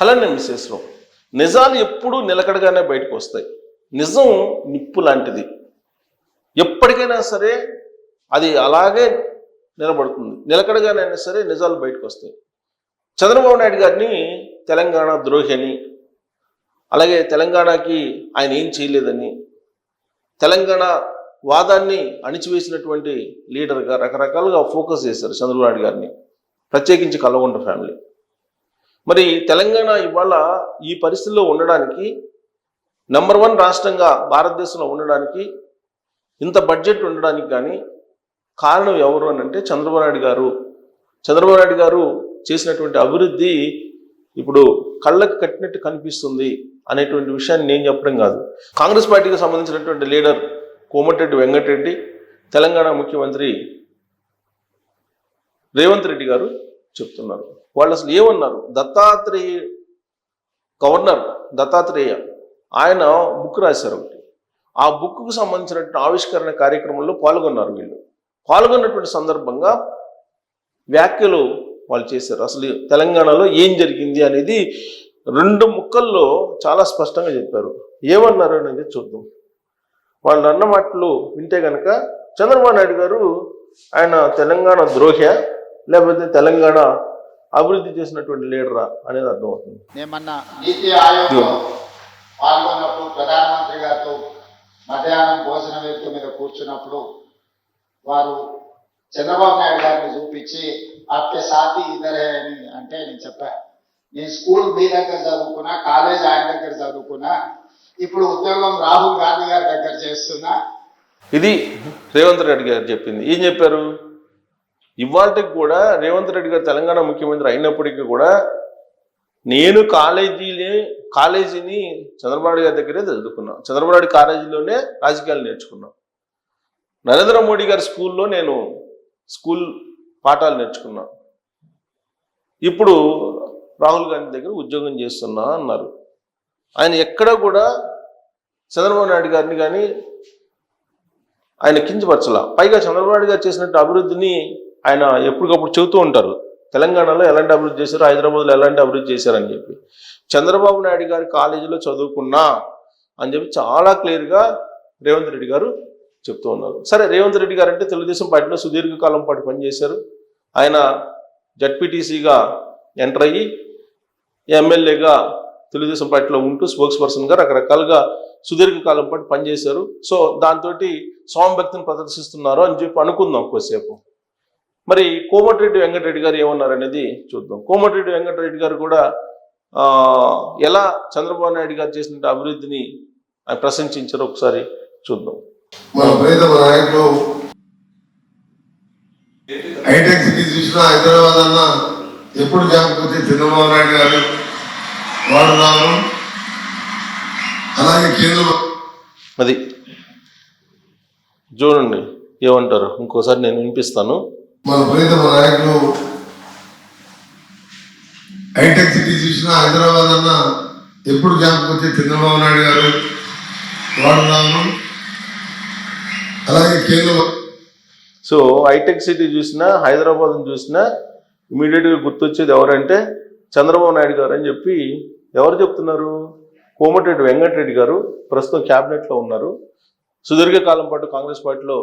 అలానే విశేషం నిజాలు ఎప్పుడూ నిలకడగానే బయటకు వస్తాయి. నిజం నిప్పు లాంటిది. ఎప్పటికైనా సరే అది అలాగే నిలబడుతుంది. నిలకడగానైనా సరే నిజాలు బయటకు వస్తాయి. చంద్రబాబు నాయుడు గారిని తెలంగాణ ద్రోహి అని అలాగే తెలంగాణకి ఆయన ఏం చేయలేదని తెలంగాణ వాదాన్ని అణిచివేసినటువంటి లీడర్గా రకరకాలుగా ఫోకస్ చేశారు చంద్రబాబు నాయుడు గారిని. ప్రత్యేకించి కల్లగొండ ఫ్యామిలీ. మరి తెలంగాణ ఇవాళ ఈ పరిస్థితిలో ఉండడానికి నెంబర్ వన్ రాష్ట్రంగా భారతదేశంలో ఉండడానికి ఇంత బడ్జెట్ ఉండడానికి కానీ కారణం ఎవరు అని అంటే చంద్రబాబు నాయుడు గారు. చంద్రబాబు నాయుడు గారు చేసినటువంటి అభివృద్ధి ఇప్పుడు కళ్ళకు కట్టినట్టు కనిపిస్తుంది అనేటువంటి విషయాన్ని నేను చెప్పడం కాదు. కాంగ్రెస్ పార్టీకి సంబంధించినటువంటి లీడర్ కోమటిరెడ్డి వెంకటరెడ్డి తెలంగాణ ముఖ్యమంత్రి రేవంత్ రెడ్డి గారు చెప్తున్నారు. వాళ్ళు అసలు ఏమన్నారు? దత్తాత్రేయ గవర్నర్ దత్తాత్రేయ ఆయన బుక్ రాశారు ఒకటి. ఆ బుక్కు సంబంధించినటువంటి ఆవిష్కరణ కార్యక్రమంలో పాల్గొన్నారు వీళ్ళు. పాల్గొన్నటువంటి సందర్భంగా వ్యాఖ్యలు వాళ్ళు చేశారు. అసలు తెలంగాణలో ఏం జరిగింది అనేది రెండు ముక్కల్లో చాలా స్పష్టంగా చెప్పారు. ఏమన్నారు అనేది చూద్దాం. వాళ్ళు అన్న మాటలు వింటే కనుక చంద్రబాబు నాయుడు గారు ఆయన తెలంగాణ ద్రోహ లేకపోతే తెలంగాణ అభివృద్ధి చేసినటువంటి లీడరా అనేది అర్థమవుతుంది. నీతి ఆయోగ్ పాల్గొన్నప్పుడు ప్రధానమంత్రి గారితో మధ్యాహ్నం భోజన వేదిక మీద కూర్చున్నప్పుడు వారు చంద్రబాబు నాయుడు గారిని చూపించి ఆప్కే సాథి ఇద్దరే అని అంటే నేను చెప్పా నేను స్కూల్ మీ దగ్గర చదువుకున్నా కాలేజ్ ఆయన దగ్గర చదువుకున్నా ఇప్పుడు ఉద్యోగం రాహుల్ గాంధీ గారి దగ్గర చేస్తున్నా. ఇది రేవంత్ రెడ్డి గారు చెప్పింది. ఏం చెప్పారు? ఇవాళకి కూడా రేవంత్ రెడ్డి గారు తెలంగాణ ముఖ్యమంత్రి అయినప్పటికీ కూడా నేను కాలేజీని కాలేజీని చంద్రబాబు గారి దగ్గరే చదువుకున్నాను చంద్రబాబు కాలేజీలోనే రాజకీయాలు నేర్చుకున్నాను నరేంద్ర మోడీ గారి స్కూల్లో నేను స్కూల్ పాఠాలు నేర్చుకున్నాను ఇప్పుడు రాహుల్ గాంధీ దగ్గర ఉద్యోగం చేస్తున్నా అన్నారు. ఆయన ఎక్కడ కూడా చంద్రబాబు నాయుడు గారిని కానీ ఆయన కించపరచలా. పైగా చంద్రబాబు నాయుడు గారు చేసినట్టు అభివృద్ధిని ఆయన ఎప్పటికప్పుడు చెబుతూ ఉంటారు తెలంగాణలో ఎలాంటి అభివృద్ధి చేశారు హైదరాబాద్లో ఎలాంటి అభివృద్ధి చేశారని చెప్పి. చంద్రబాబు నాయుడు గారి కాలేజీలో చదువుకున్నా అని చెప్పి చాలా క్లియర్గా రేవంత్ రెడ్డి గారు చెప్తూ ఉన్నారు. సరే రేవంత్ రెడ్డి గారు అంటే తెలుగుదేశం పార్టీలో సుదీర్ఘకాలం పాటు పనిచేశారు. ఆయన జడ్పీటీసీగా ఎంటర్ అయ్యి ఎమ్మెల్యేగా తెలుగుదేశం పార్టీలో ఉంటూ స్పోక్స్ పర్సన్గా రకరకాలుగా సుదీర్ఘకాలం పాటు పనిచేశారు. సో దాంతో స్వామిభక్తిని ప్రదర్శిస్తున్నారు అని చెప్పి అనుకుందాం కొద్దిసేపు. మరి కోమటిరెడ్డి వెంకటరెడ్డి గారు ఏమన్నారు అనేది చూద్దాం. కోమటిరెడ్డి వెంకటరెడ్డి గారు కూడా ఎలా చంద్రబాబు నాయుడు గారు చేసిన అభివృద్ధిని ప్రశంసించారో ఒకసారి చూద్దాం. మన ప్రీతమ నాయకులు చూసిన హైదరాబాద్ అన్న ఎప్పుడు జ్ఞాపకొచ్చే చంద్రబాబు నాయుడు గారు వాడు రావడం అలాగే కేంద్ర అది చూడండి ఏమంటారు? ఇంకోసారి నేను వినిపిస్తాను. మన ప్రీతమ నాయకులు హైటెక్ సిటీ చూసిన హైదరాబాద్ అన్న ఎప్పుడు జ్ఞాపకొచ్చే చంద్రబాబు నాయుడు గారు వాడు అలాగే కేంద్ర సో హైటెక్ సిటీ చూసినా హైదరాబాద్ చూసినా ఇమీడియట్గా గుర్తొచ్చేది ఎవరంటే చంద్రబాబు నాయుడు గారు అని చెప్పి ఎవరు చెప్తున్నారు? కోమటిరెడ్డి వెంకటరెడ్డి గారు ప్రస్తుతం క్యాబినెట్లో ఉన్నారు. సుదీర్ఘకాలం పాటు కాంగ్రెస్ పార్టీలో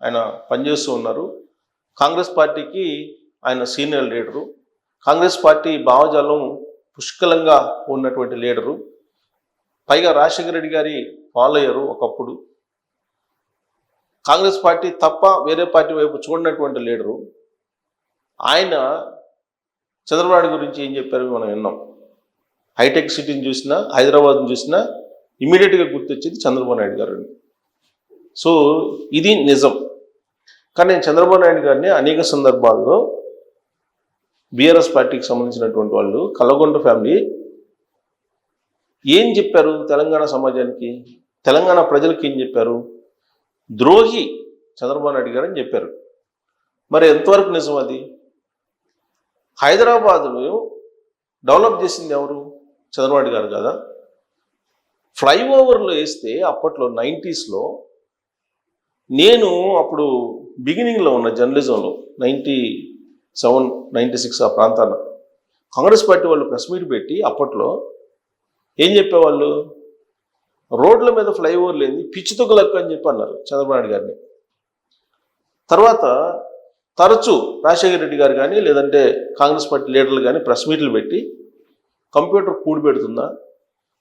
ఆయన పనిచేస్తూ ఉన్నారు. కాంగ్రెస్ పార్టీకి ఆయన సీనియర్ లీడరు. కాంగ్రెస్ పార్టీ భావజాలం పుష్కలంగా ఉన్నటువంటి లీడరు. పైగా రాజశేఖర రెడ్డి గారి ఫాలో అయ్యారు ఒకప్పుడు. కాంగ్రెస్ పార్టీ తప్ప వేరే పార్టీ వైపు చూడనటువంటి లీడరు. ఆయన చంద్రబాబు గురించి ఏం చెప్పారు మనం విన్నాం. హైటెక్ సిటీని చూసినా హైదరాబాద్ని చూసినా ఇమీడియట్గా గుర్తొచ్చేది చంద్రబాబు నాయుడు గారు. సో ఇది నిజం. కానీ నేను చంద్రబాబు నాయుడు గారిని అనేక సందర్భాల్లో బీఆర్ఎస్ పార్టీకి సంబంధించినటువంటి వాళ్ళు కల్లగొండ ఫ్యామిలీ ఏం చెప్పారు తెలంగాణ సమాజానికి? తెలంగాణ ప్రజలకి ఏం చెప్పారు? ద్రోహి చంద్రబాబు నాయుడు గారు అని చెప్పారు. మరి ఎంతవరకు నిజం అది? హైదరాబాద్ను డెవలప్ చేసింది ఎవరు? చంద్రబాబు గారు కదా? ఫ్లైఓవర్లో వేస్తే అప్పట్లో నైంటీస్లో నేను అప్పుడు బిగినింగ్లో ఉన్న జర్నలిజంలో నైంటీ సెవెన్ నైంటీ సిక్స్ ఆ ప్రాంతాన కాంగ్రెస్ పార్టీ వాళ్ళు ప్రెస్ మీట్ పెట్టి అప్పట్లో ఏం చెప్పేవాళ్ళు? రోడ్ల మీద ఫ్లైఓవర్ లేని పిచ్చి లెక్క అని చెప్పి అన్నారు చంద్రబాబు గారిని. తర్వాత తరచూ రాజశేఖర రెడ్డి గారు కానీ లేదంటే కాంగ్రెస్ పార్టీ లీడర్లు కానీ ప్రెస్ మీట్లు పెట్టి కంప్యూటర్ కూడి పెడుతుందా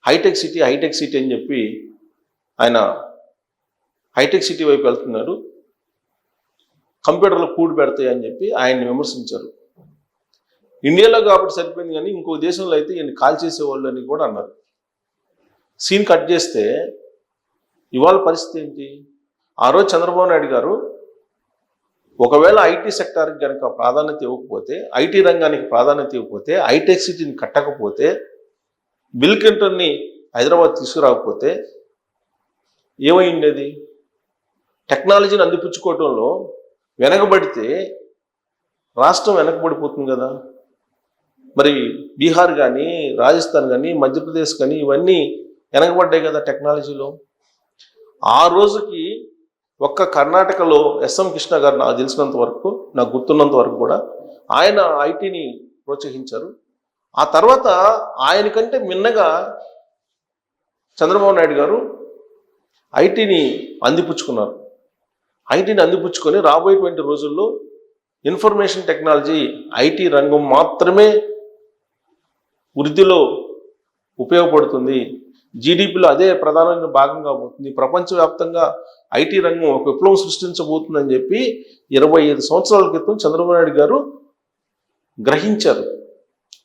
హైటెక్ సిటీ హైటెక్ సిటీ అని చెప్పి ఆయన హైటెక్ సిటీ వైపు వెళ్తున్నారు. కంప్యూటర్లో కూడి పెడతాయి అని చెప్పి ఆయన్ని విమర్శించారు. ఇండియాలో కాబట్టి సరిపోయింది కానీ ఇంకో దేశంలో అయితే ఈయన కాల్ చేసేవాళ్ళు అని కూడా అన్నారు. సీన్ కట్ చేస్తే ఇవాళ పరిస్థితి ఏంటి? ఆ రోజు చంద్రబాబు నాయుడు గారు ఒకవేళ ఐటీ సెక్టార్కి కనుక ప్రాధాన్యత ఇవ్వకపోతే ఐటీ రంగానికి ప్రాధాన్యత ఇవ్వకపోతే హైటెక్ సిటీని కట్టకపోతే బిల్ క్లింటన్ని హైదరాబాద్ తీసుకురాకపోతే ఏమైండేది టెక్నాలజీని అందిపుచ్చుకోవటంలో వెనకబడితే రాష్ట్రం వెనకబడిపోతుంది కదా. మరి బీహార్ కానీ రాజస్థాన్ కానీ మధ్యప్రదేశ్ కానీ ఇవన్నీ వెనకబడ్డాయి కదా టెక్నాలజీలో. ఆ రోజుకి ఒక్క కర్ణాటకలో ఎస్ఎం కృష్ణ గారు నాకు తెలిసినంత వరకు నాకు గుర్తున్నంత వరకు కూడా ఆయన ఐటీని ప్రోత్సహించారు. ఆ తర్వాత ఆయన కంటే మిన్నగా చంద్రబాబు నాయుడు గారు ఐటీని అందిపుచ్చుకున్నారు. ఐటీని అందిపుచ్చుకొని రాబోయేటువంటి రోజుల్లో ఇన్ఫర్మేషన్ టెక్నాలజీ ఐటీ రంగం మాత్రమే వృద్ధిలో ఉపయోగపడుతుంది. జీడిపిలో అదే ప్రధానమైన భాగంగా పోతుంది. ప్రపంచవ్యాప్తంగా ఐటీ రంగం ఒక విప్లవం సృష్టించబోతుందని చెప్పి ఇరవై ఐదు సంవత్సరాల క్రితం చంద్రబాబు నాయుడు గారు గ్రహించారు.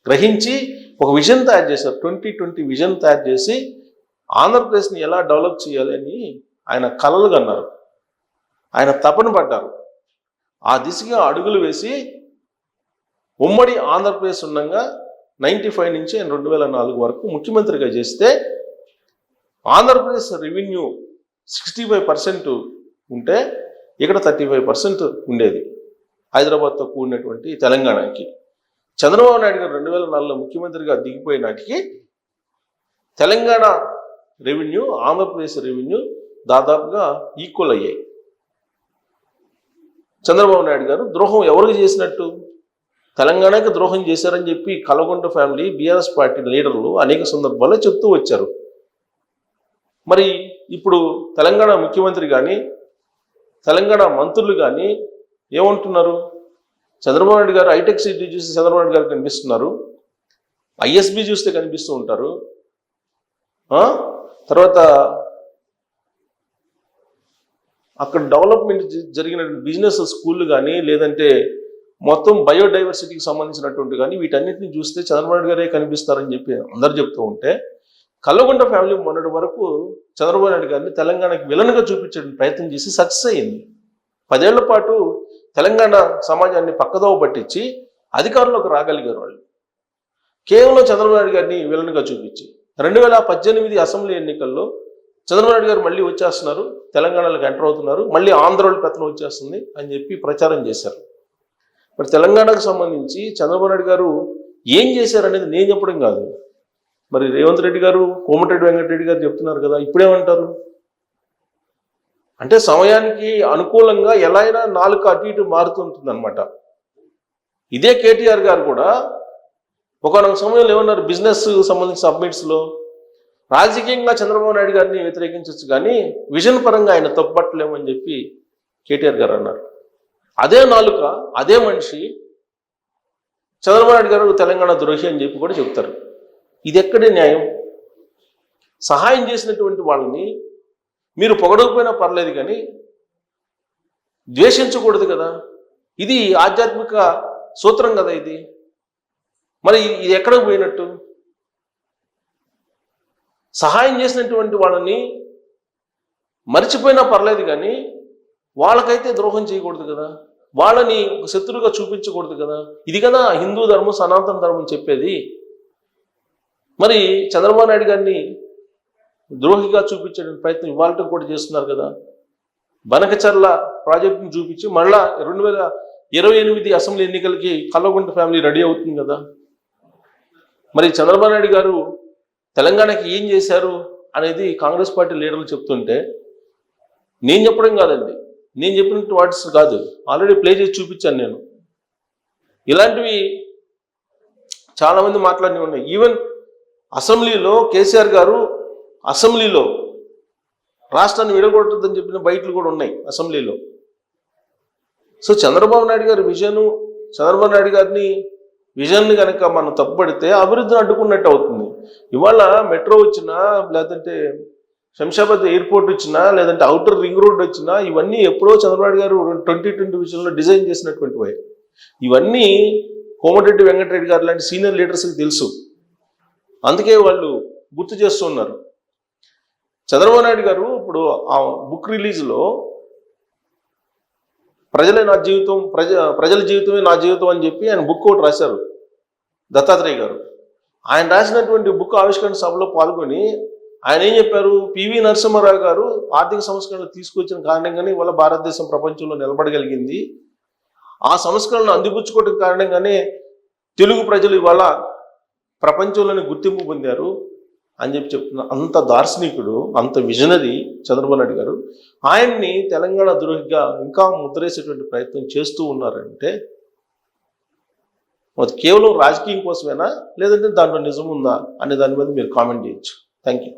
గ్రహించి ఒక విజన్ తయారు చేశారు. ట్వంటీ ట్వంటీ విజన్ తయారు చేసి ఆంధ్రప్రదేశ్ని ఎలా డెవలప్ చేయాలి అని ఆయన కలలు కన్నారు ఆయన తపన పడ్డారు. ఆ దిశగా అడుగులు వేసి ఉమ్మడి ఆంధ్రప్రదేశ్ ఉండగా నైంటీ ఫైవ్ నుంచి ఆయన రెండు వేల నాలుగు వరకు ముఖ్యమంత్రిగా చేస్తే Andhra Pradesh revenue sixty five percent ఉంటే ఇక్కడ థర్టీ ఫైవ్ పర్సెంట్ ఉండేది. హైదరాబాద్తో కూడినటువంటి తెలంగాణకి. చంద్రబాబు నాయుడు గారు రెండు వేల నాలుగులో ముఖ్యమంత్రిగా దిగిపోయినాటికి తెలంగాణ రెవెన్యూ ఆంధ్రప్రదేశ్ రెవెన్యూ దాదాపుగా ఈక్వల్ అయ్యాయి. చంద్రబాబు నాయుడు గారు ద్రోహం ఎవరికి చేసినట్టు? తెలంగాణకి ద్రోహం చేశారని చెప్పి కలగొండ ఫ్యామిలీ బీఆర్ఎస్ పార్టీ లీడర్లు అనేక సందర్భాల్లో చెప్తూ వచ్చారు. మరి ఇప్పుడు తెలంగాణ ముఖ్యమంత్రి కానీ తెలంగాణ మంత్రులు కానీ ఏమంటున్నారు? చంద్రబాబు నాయుడు గారు హైటెక్ సిటీ చూస్తే చంద్రబాబు నాయుడు గారు కనిపిస్తున్నారు. ఐఎస్బి చూస్తే కనిపిస్తూ ఉంటారు. తర్వాత అక్కడ డెవలప్మెంట్ జరిగిన బిజినెస్ స్కూళ్ళు కానీ లేదంటే మొత్తం బయోడైవర్సిటీకి సంబంధించినటువంటి కానీ వీటన్నిటిని చూస్తే చంద్రబాబు గారే కనిపిస్తారని చెప్పి అందరు చెప్తూ ఉంటే కల్లగొండ ఫ్యామిలీ మొన్నటి వరకు చంద్రబాబు నాయుడు గారిని తెలంగాణకి విలన్గా చూపించే ప్రయత్నం చేసి సక్సెస్ అయింది. పదేళ్ళ పాటు తెలంగాణ సమాజాన్ని పక్కదోవ పట్టించి అధికారంలోకి రాగలిగారు వాళ్ళు. కేవలం చంద్రబాబు నాయుడు గారిని విలన్గా చూపించి. రెండు వేల పద్దెనిమిది అసెంబ్లీ ఎన్నికల్లో చంద్రబాబు నాయుడు గారు మళ్ళీ వచ్చేస్తున్నారు. తెలంగాణలోకి ఎంటర్ అవుతున్నారు. మళ్ళీ ఆంధ్రోళ్ళ పెత్తనం వచ్చేస్తుంది అని చెప్పి ప్రచారం చేశారు. మరి తెలంగాణకు సంబంధించి చంద్రబాబు నాయుడు గారు ఏం చేశారనేది నేను చెప్పడం కాదు. మరి రేవంత్ రెడ్డి గారు కోమటిరెడ్డి వెంకటరెడ్డి గారు చెప్తున్నారు కదా ఇప్పుడేమంటారు? అంటే సమయానికి అనుకూలంగా ఎలా అయినా నాలుగు అటు ఇటు మారుతుంటుంది అనమాట ఇదే కేటీఆర్ గారు కూడా ఒకనొక సమయంలో ఏమన్నారు బిజినెస్ సంబంధించిన సబ్మిట్స్లో రాజకీయంగా చంద్రబాబు నాయుడు గారిని వ్యతిరేకించవచ్చు కానీ విజన్ పరంగా ఆయన తప్పట్లేమని చెప్పి కేటీఆర్ గారు అన్నారు. అదే నాలుక అదే మనిషి చంద్రబాబు నాయుడు గారు తెలంగాణ ద్రోహి అని చెప్పి కూడా చెప్తారు. ఇది ఎక్కడే న్యాయం? సహాయం చేసినటువంటి వాళ్ళని మీరు పొగడకపోయినా పర్లేదు కానీ ద్వేషించకూడదు కదా. ఇది ఆధ్యాత్మిక సూత్రం కదా ఇది. మరి ఇది ఎక్కడికి పోయినట్టు? సహాయం చేసినటువంటి వాళ్ళని మర్చిపోయినా పర్లేదు కానీ వాళ్ళకైతే ద్రోహం చేయకూడదు కదా. వాళ్ళని ఒక శత్రువుగా చూపించకూడదు కదా. ఇది కదా హిందూ ధర్మం సనాతన ధర్మం చెప్పేది. మరి చంద్రబాబు నాయుడు గారిని ద్రోహిగా చూపించే ప్రయత్నం ఇవాళ కూడా చేస్తున్నారు కదా. బనకచర్ల ప్రాజెక్టును చూపించి మళ్ళా రెండు వేల ఇరవై ఎనిమిది అసెంబ్లీ ఎన్నికలకి కల్లగుంట ఫ్యామిలీ రెడీ అవుతుంది కదా. మరి చంద్రబాబు నాయుడు గారు తెలంగాణకి ఏం చేశారు అనేది కాంగ్రెస్ పార్టీ లీడర్లు చెప్తుంటే నేను చెప్పడం కాదండి. నేను చెప్పినట్టు వాట్స్ కాదు. ఆల్రెడీ ప్లే చేసి చూపించాను నేను. ఇలాంటివి చాలామంది మాట్లాడి మాట్లాడినవి ఉన్నాయి. ఈవెన్ అసెంబ్లీలో కేసీఆర్ గారు అసెంబ్లీలో రాష్ట్రాన్ని విడగొట్టద్దని చెప్పిన బయటలు కూడా ఉన్నాయి అసెంబ్లీలో. సో చంద్రబాబు నాయుడు గారి విజన్ చంద్రబాబు నాయుడు గారిని విజన్ని కనుక మనం తప్పుపడితే అభివృద్ధిని అడ్డుకున్నట్టు అవుతుంది. ఇవాళ మెట్రో వచ్చినా లేదంటే శంషాబాద్ ఎయిర్పోర్ట్ వచ్చినా లేదంటే అవుటర్ రింగ్ రోడ్ వచ్చినా ఇవన్నీ ఎప్పుడో చంద్రబాబు గారు ట్వంటీ ట్వంటీ విజన్లో డిజైన్ చేసినటువంటివి ఇవన్నీ కోమటిరెడ్డి వెంకటరెడ్డి గారు లాంటి సీనియర్ లీడర్స్కి తెలుసు. అందుకే వాళ్ళు గుర్తు చేస్తున్నారు చంద్రబాబు నాయుడు గారు ఇప్పుడు ఆ బుక్ రిలీజ్లో ప్రజలే నా జీవితం ప్రజ ప్రజల జీవితమే నా జీవితం అని చెప్పి ఆయన బుక్ ఒకటి రాశారు. దత్తాత్రేయ గారు. ఆయన రాసినటువంటి బుక్ ఆవిష్కరణ సభలో పాల్గొని ఆయన ఏం చెప్పారు? పివి నరసింహారావు గారు ఆర్థిక సంస్కరణలు తీసుకొచ్చిన కారణంగానే ఇవాళ భారతదేశం ప్రపంచంలో నిలబడగలిగింది. ఆ సంస్కరణలు అందిపుచ్చుకోవడం కారణంగానే తెలుగు ప్రజలు ఇవాళ ప్రపంచంలోనే గుర్తింపు పొందారు అని చెప్పి చెప్తున్న అంత దార్శనికుడు అంత విజనరీ చంద్రబాబు నాయుడు గారు. ఆయన్ని తెలంగాణ ద్రోహిగా ఇంకా ముద్రేసేటువంటి ప్రయత్నం చేస్తూ ఉన్నారంటే కేవలం రాజకీయం కోసమేనా? లేదంటే దాంట్లో నిజం ఉందా? అనే దాని మీద మీరు కామెంట్ చేయొచ్చు. Thank you